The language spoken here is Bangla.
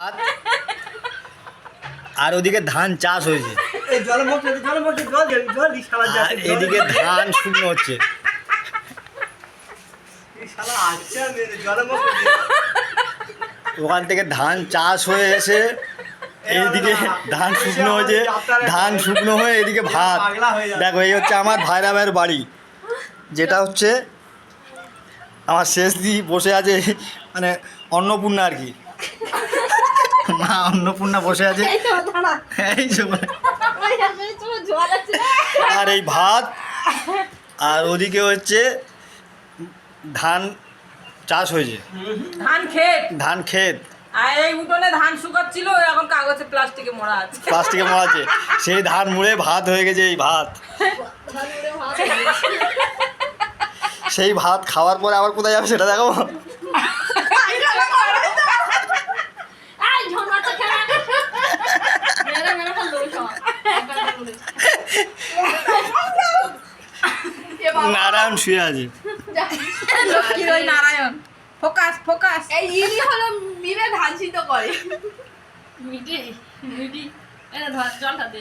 আর আর ওদিকে ধান চাষ হয়েছে। এদিকে ধান শুকনো হচ্ছে। আচ্ছা ওখান থেকে ধান চাষ হয়ে এসে এইদিকে ধান শুকনো হয়েছে ধান শুকনো হয়ে এদিকে ভাত। দেখো এই হচ্ছে আমার ভাইরা ভাইয়ের বাড়ি। যেটা হচ্ছে আমার শেষ দি বসে আছে মানে অন্নপূর্ণা আর কি। মা অন্নপূর্ণা বসে আছে। এই আর এই ভাত আর ওদিকে হচ্ছে ধান চাষ হয়েছে। ধান খেত ধান ক্ষেত। এই উঠোনে ধান শুকাচ্ছিল এখন কাগজে প্লাস্টিকে মোড়া আছে। প্লাস্টিকে মারাচ্ছে সেই ধান মুড়ে ভাত হয়ে গেছে এই ভাত। সেই ভাত খাওয়ার পরে আবার কোথায় যাবে সেটা দেখাবো। নারায়ণ শুয়ে আছে। লক্ষ্মীর ওই নারায়ণ। Focus focus. এই ইনি হলো মিলে ধান করে। মিটি মিটি। এটা ধর জলটা দে।